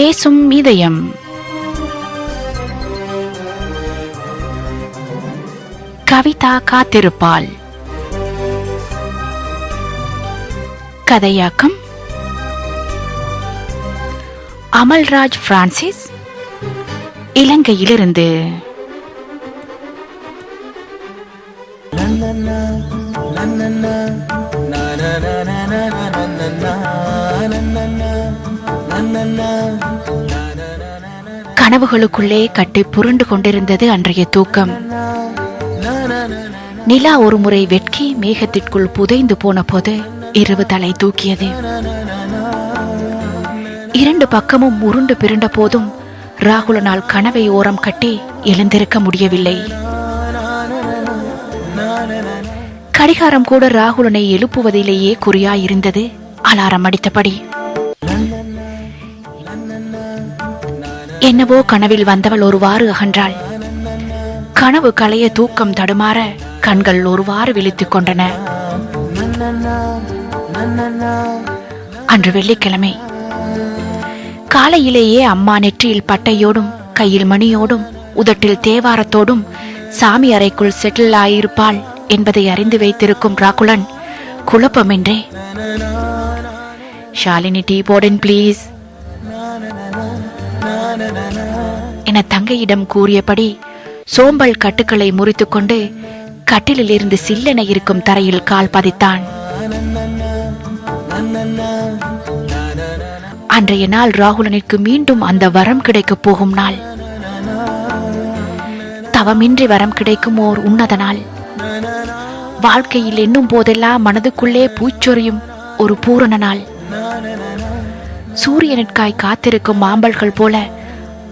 பேசும் இதயம். கவிதா காத்திருப்பாள். கதையாக்கம். அமல்ராஜ் பிரான்சிஸ். இலங்கையிலிருந்து. கனவுகளுக்குள்ளே கட்டி புரண்டு கொண்டிருந்தது அன்றைய தூக்கம். நிலா ஒரு முறை வெட்கி மேகத்திற்குள் புதைந்து போன போது இரவு தலை தூக்கியது. இரண்டு பக்கமும் உருண்டு பிறண்ட போதும் ராகுலனால் கனவை ஓரம் கட்டி எழுந்திருக்க முடியவில்லை. கடிகாரம் கூட ராகுலனை எழுப்புவதிலேயே குறியாயிருந்தது அலாரம் அடித்தபடி என்னவோ கனவில் வந்தவள் ஒருவாறு அகன்றாள். கனவு களைய தூக்கம் தடுமாற கண்கள் ஒருவாறு விழித்துக் கொண்டன. அன்று வெள்ளிக்கிழமை. காலையிலேயே அம்மா நெற்றியில் பட்டையோடும் கையில் மணியோடும் உதட்டில் தேவாரத்தோடும் சாமி அறைக்குள் செட்டில் ஆயிருப்பாள் என்பதை அறிந்து வைத்திருக்கும் ராகுலன் குழப்பமின்றே ஷாலினி டீ போர்டன் ப்ளீஸ் என தங்கையிடம் கூறியபடி சோம்பல் கட்டுக்களை முறித்துக்கொண்டு கட்டிலில் இருந்து சில்லென இருக்கும் தரையில் கால் பதித்தான். அன்றைய நாள் ராகுலனிற்கு மீண்டும் அந்த வரம் கிடைக்கப் போகும் நாள். தவமின்றி வரம் கிடைக்கும் ஓர் உன்னத நாள். வாழ்க்கையில் எண்ணும் போதெல்லாம் மனதுக்குள்ளே பூச்சொரியும் ஒரு பூரண நாள். சூரியனுக்காய் காத்திருக்கும் மாம்பல்கள் போல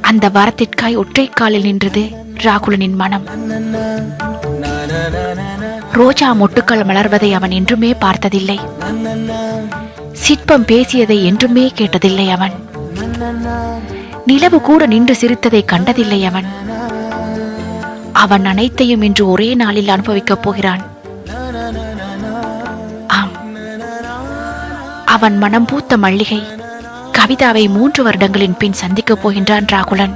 அந்த வரத்திற்காய் ஒற்றைக்காலில் நின்றது ராகுலனின் மனம். ரோஜா மொட்டுக்கள் மலர்வதை அவன் என்றுமே பார்த்ததில்லை. சிற்பம் பேசியதை என்றுமே கேட்டதில்லை அவன். நிலவு கூட நின்று சிரித்ததை கண்டதில்லை அவன். அவன் அனைத்தையும் இன்று ஒரே நாளில் அனுபவிக்கப் போகிறான். ஆம். அவன் மனம் பூத்த மல்லிகை. கவிதாவை மூன்று வருடங்களின் பின் சந்திக்கப் போகின்றான் ராகுலன்.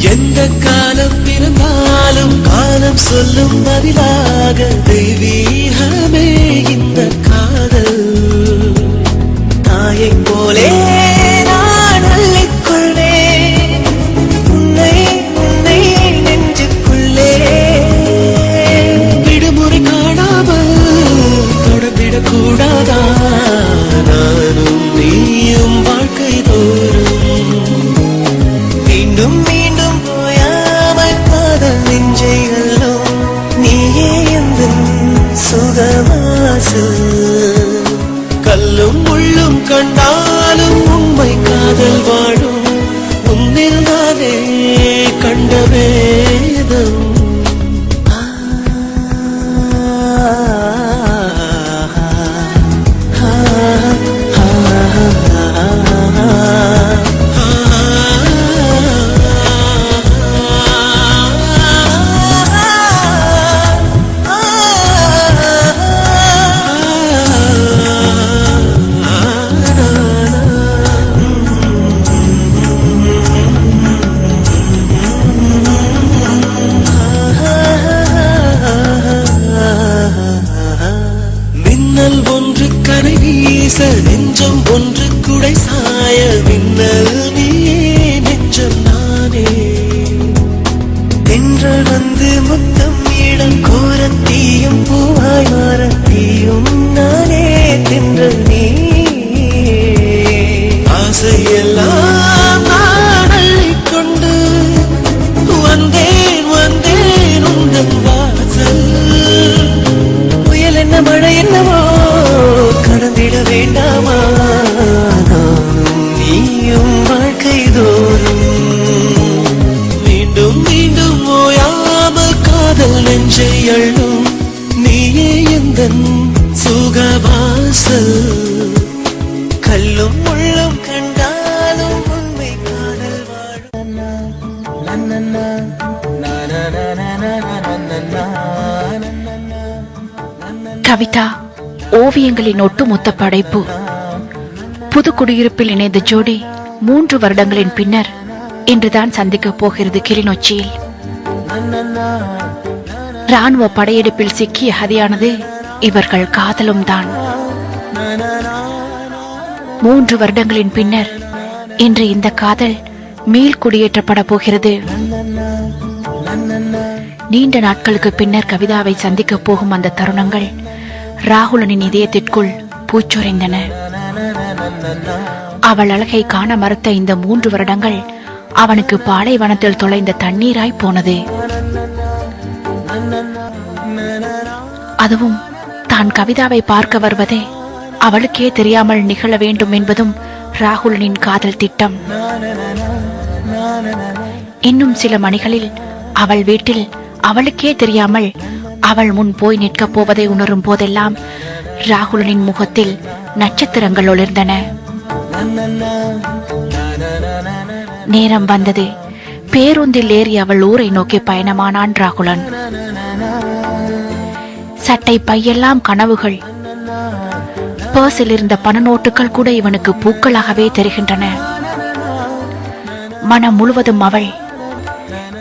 எந்த காலம் பிறந்தாலும் காலம் சொல்லும் பதிலாக தெய்வீகமே இந்த காதல். தாயை போலே நான் அள்ளிக்கொள்வேன் உன்னை உன்னை நெஞ்சுக்குள்ளே. விடுமுறை காணாமல் தொடர்ந்திடக் கூடாதா கண்டாலும் உண்மை காதல் வாழும். உன்னில் கல்லும் முள்ளும் கண்டாலும் உண்மை காதல் வாழும். கவிதா ஓவியங்களின் ஒட்டுமொத்த படைப்பு. புது குடியிருப்பில் இணைந்த ஜோடி மூன்று வருடங்களின் பின்னர் இன்றுதான் சந்திக்கப் போகிறது கிளிநொச்சியில். ராணுவ படையெடுப்பில் சிக்கிய ஹதியானது இவர்கள் காதலும் தான். மூன்று வருடங்களின் பின்னர் இன்று இந்த காதல் மீள் குடியேற்றப்பட போகிறது. நீண்ட நாட்களுக்கு பின்னர் கவிதாவை சந்திக்கப் போகும் அந்த தருணங்கள் ராகுலனின் இதயத்திற்குள் பூச்சுரைந்தன. அவள் அழகை காண மறுத்த இந்த மூன்று வருடங்கள் அவனுக்கு பாலைவனத்தில் தொலைந்த தண்ணீராய் போனது. அதுவும் தான் கவிதாவை பார்க்க வருவதே அவளுக்கே தெரியாமல் நிகழ வேண்டும் என்பதும் ராகுலனின் காதல் திட்டம். இன்னும் சில மணிகளில் அவள் வீட்டில் அவளுக்கே தெரியாமல் அவள் முன் போய் நிற்கப் போவதை உணரும் போதெல்லாம் ராகுலனின் முகத்தில் நட்சத்திரங்கள் ஒளிர்ந்தன. நேரம் வந்தது. பேருந்தில் ஏறி அவள் ஊரை நோக்கி பயணமானான் ராகுலன். சட்டை பையெல்லாம் கனவுகள் பர்ஸில் இருந்த பண நோட்டுகள் கூட இவனுக்கு பூக்களாகவே தெரிகின்றன. மனம் முழுவதும் அவள்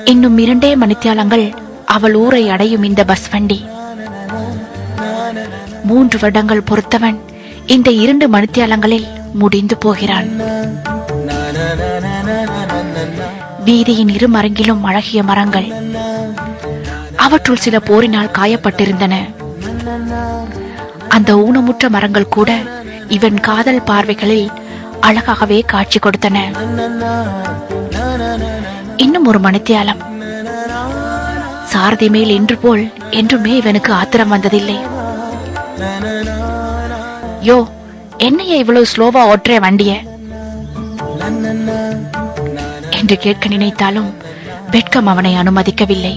இன்னும் இரண்டே மணித்தியாலங்கள் அவள் ஊரை அடையும் இந்த பஸ் வண்டி. மூன்று வருடங்கள் பொறுத்தவன் இந்த இரண்டு மணித்தியாலங்களில் முடிந்து போகிறான். வீதியின் இரு மரங்கிலும் அழகிய மரங்கள். அவற்றுள் சில போரினால் காயப்பட்டிருந்தன. அந்த ஊனமுற்ற மரங்கள் கூட இவன் காதல் பார்வைகளில் அழகாகவே காட்சி கொடுத்தன. இன்னும் ஒரு மணித்தியாலம். சாரதி மேல் இன்று போல் என்றுமே இவனுக்கு ஆத்திரம் வந்ததில்லை. யோ என்னைய இவ்வளவு ஸ்லோவா ஓட்டுற வண்டிய? என்று கேட்க நினைத்தாலும் வெட்கம் அவனை அனுமதிக்கவில்லை.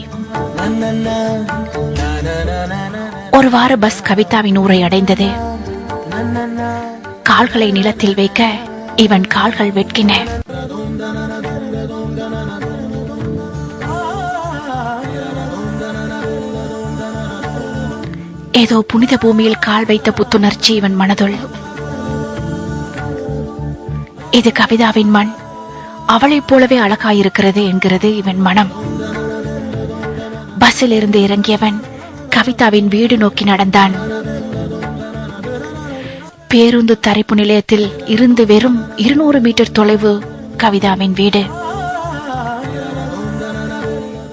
ஒருவாறு பஸ் கவிதாவின் ஊரை அடைந்தது. கால்களை நிலத்தில் வைக்க இவன் கால்கள் வெட்கின. ஏதோ புனித பூமியில் கால் வைத்த புத்துணர்ச்சி இவன் மனதுள். இது கவிதாவின் மண். அவளைப் போலவே அழகாயிருக்கிறது என்கிறது இவன் மனம். பஸ்ஸில் இருந்து இறங்கியவன் கவிதாவின் வீடு நோக்கி நடந்தான். பேருந்து தரிப்பு நிலையத்தில் இருந்து வெறும் இருநூறு மீட்டர் தொலைவு கவிதாவின் வீடு.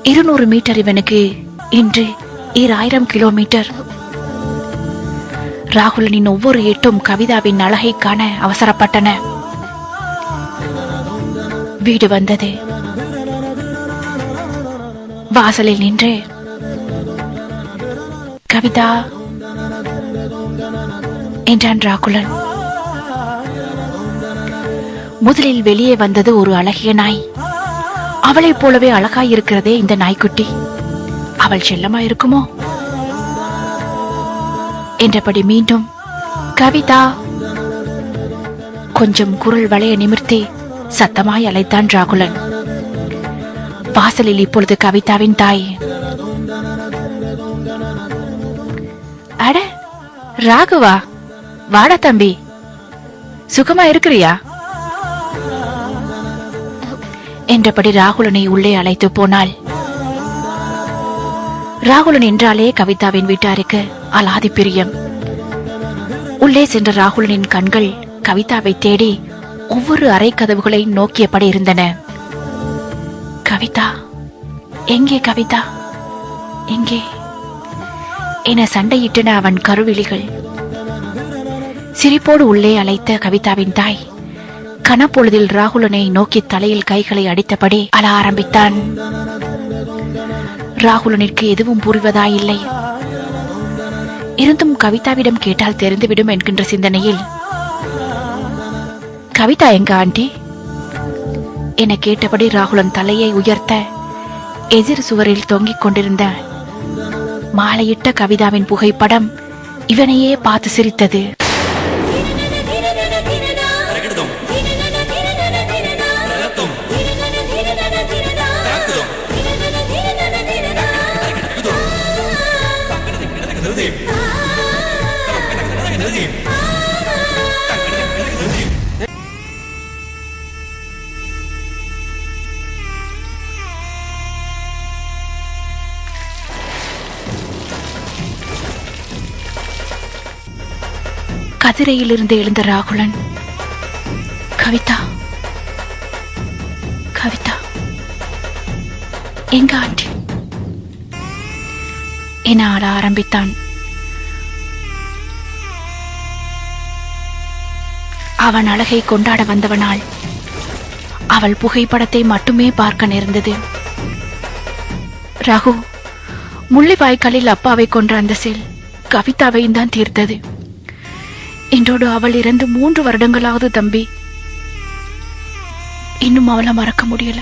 இருநூறு மீட்டர் இவனுக்கு இன்று ஈராயிரம் கிலோமீட்டர். ராகுலனின் ஒவ்வொரு எட்டும் கவிதாவின் அழகை காண அவசரப்பட்டன. வீடு வந்தது. வாசலில் நின்று கவிதா என்றான் ராகுலன் முதலில் வெளியே வந்தது ஒரு அழகிய நாய். அவளைப் போலவே அழகாயிருக்கிறதே இந்த நாய்க்குட்டி. அவள் செல்லமா இருக்குமோ? என்றபடி மீண்டும் கவிதா கொஞ்சம் குரல் வளைய நிமிர்த்தி சத்தமாய் அழைத்தான் ராகுலன் வாசலில் இப்பொழுது கவிதாவின் தாய். ராகுவா வாடா தம்பி. சுகமா இருக்கிறியா? என்றபடி ராகுலனை உள்ளே அழைத்து போனாள். ராகுலன் என்றாலே கவிதாவின் வீட்டாருக்கு அலாதி பிரியம். உள்ளே சென்ற ராகுலனின் கண்கள் கவிதாவை தேடி ஒவ்வொரு அறை கதவுகளை நோக்கியபடி இருந்தன. கவிதா எங்கே கவிதா? எங்கே? என சண்டையிட்டன அவன் கருவிழிகள். சிரிப்போடு உள்ளே அழைத்த கவிதாவின் தாய். கனப்பொழுதில் ராகுலனை நோக்கி தலையில் கைகளை அடித்தபடி அழ ஆரம்பித்தான். ராகுலனிற்கு எதுவும் புரிவதாயில்லை. இருந்தும் கவிதாவிடம் கேட்டால் தெரிந்துவிடும் என்கின்ற சிந்தனையில் கவிதா எங்க ஆண்டி? என கேட்டபடி ராகுலன் தலையை உயர்த்த எதிர் சுவரில் தொங்கிக் கொண்டிருந்த மாலையிட்ட கவிதாவின் புகைப்படம் இவனையே பார்த்து சிரித்தது. கதிரையிலிருந்து எழுந்த ராகுலன். கவிதா. கவிதா. எங்க ஆண்டி? என ஆட ஆரம்பித்தான். அவன் அழகை கொண்டாட வந்தவனால் அவள் புகைப்படத்தை மட்டுமே பார்க்க நேர்ந்தது. ரகு முள்ளிவாய்க்காலில் அப்பாவை கொன்ற அந்த செல் கவிதாவையும் தான் தீர்த்தது. என்றோடு அவள் இறந்து மூன்று வருடங்களாவது தம்பி. இன்னும் அவளை மறக்க முடியல.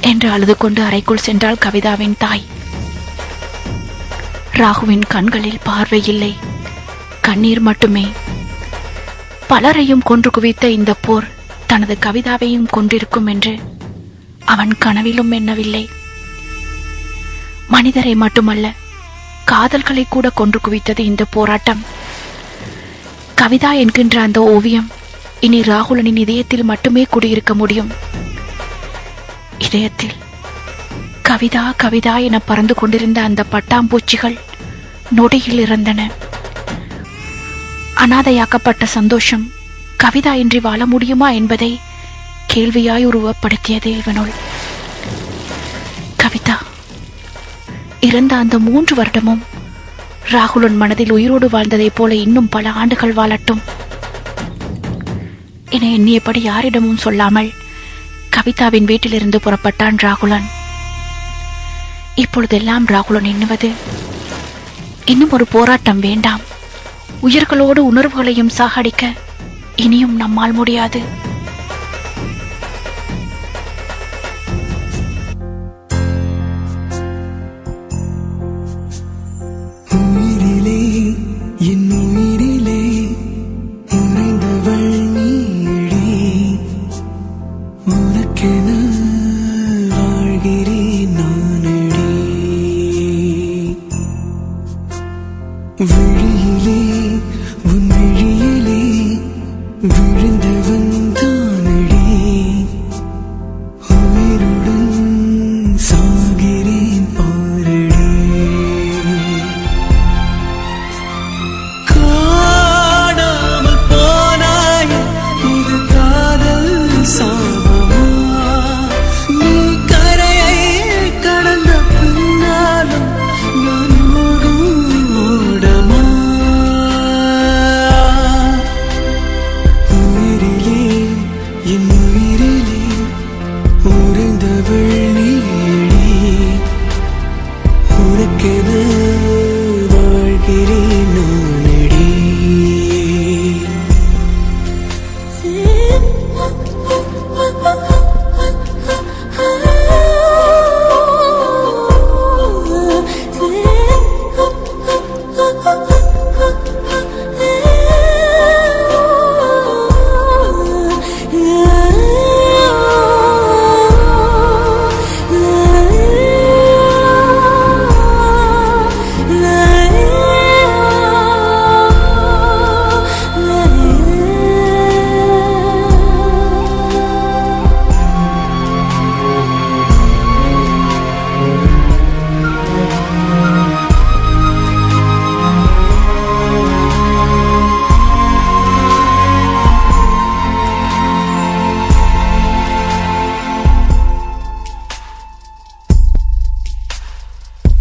என்று அழுது கொண்டு அறைக்குள் சென்றாள் கவிதாவின் தாய். ராகுவின் கண்களில் பார்வை இல்லை. கண்ணீர் மட்டுமே. பலரையும் கொன்று குவித்த இந்த போர் தனது கவிதாவையும் கொண்டிருக்கும் என்று அவன் கனவிலும் எண்ணவில்லை. மனிதரை மட்டுமல்ல காதல்களை கூட கொன்று குவித்தது இந்த போராட்டம். கவிதா என்கின்ற அந்த ஓவியம் இனி ராகுலனின் இதயத்தில் மட்டுமே குடியிருக்க முடியும். இதயத்தில் கவிதா கவிதா என பறந்து கொண்டிருந்த அந்த பட்டாம்பூச்சிகள் நொடியில் இறந்தன. அனாதையாக்கப்பட்ட சந்தோஷம் கவிதா இன்றி வாழ முடியுமா என்பதை கேள்வியாய் உருவப்படுத்தியது இவனுள். இறந்த அந்த மூன்று வருடமும் ராகுலன் மனதில் உயிரோடு வாழ்ந்ததைப் போல இன்னும் பல ஆண்டுகள் வாழட்டும். என எண்ணியபடி யாரிடமும் சொல்லாமல் கவிதாவின் வீட்டிலிருந்து புறப்பட்டான் ராகுலன். இப்பொழுதெல்லாம் ராகுலன் எண்ணுவது இன்னும் ஒரு போராட்டம் வேண்டாம். உயிர்களோடு உணர்வுகளையும் சாகடிக்க இனியும் நம்மால் முடியாது.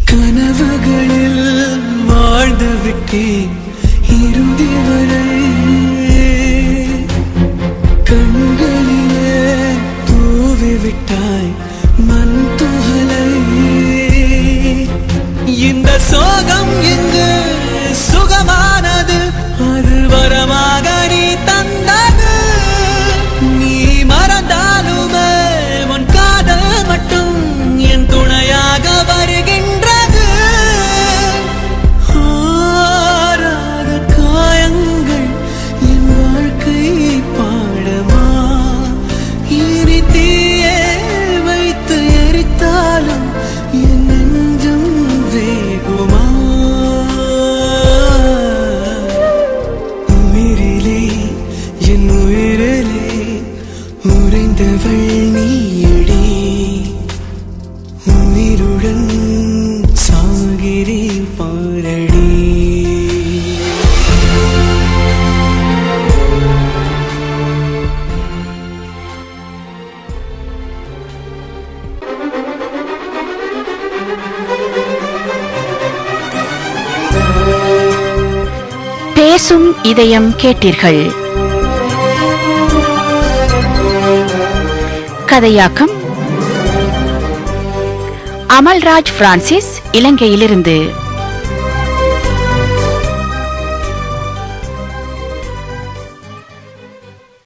கனவுகளில் வாழ்ந்து விட்டேன் இறுதி வரை கண்களிலே தூவி விட்டாய் மண் துகளை. இந்த சோகம் இங்கு சுகமானது? அது வரமாக இதயம் கேட்டீர்கள். கதையாக்கம். அமல்ராஜ் பிரான்சிஸ் இலங்கையிலிருந்து.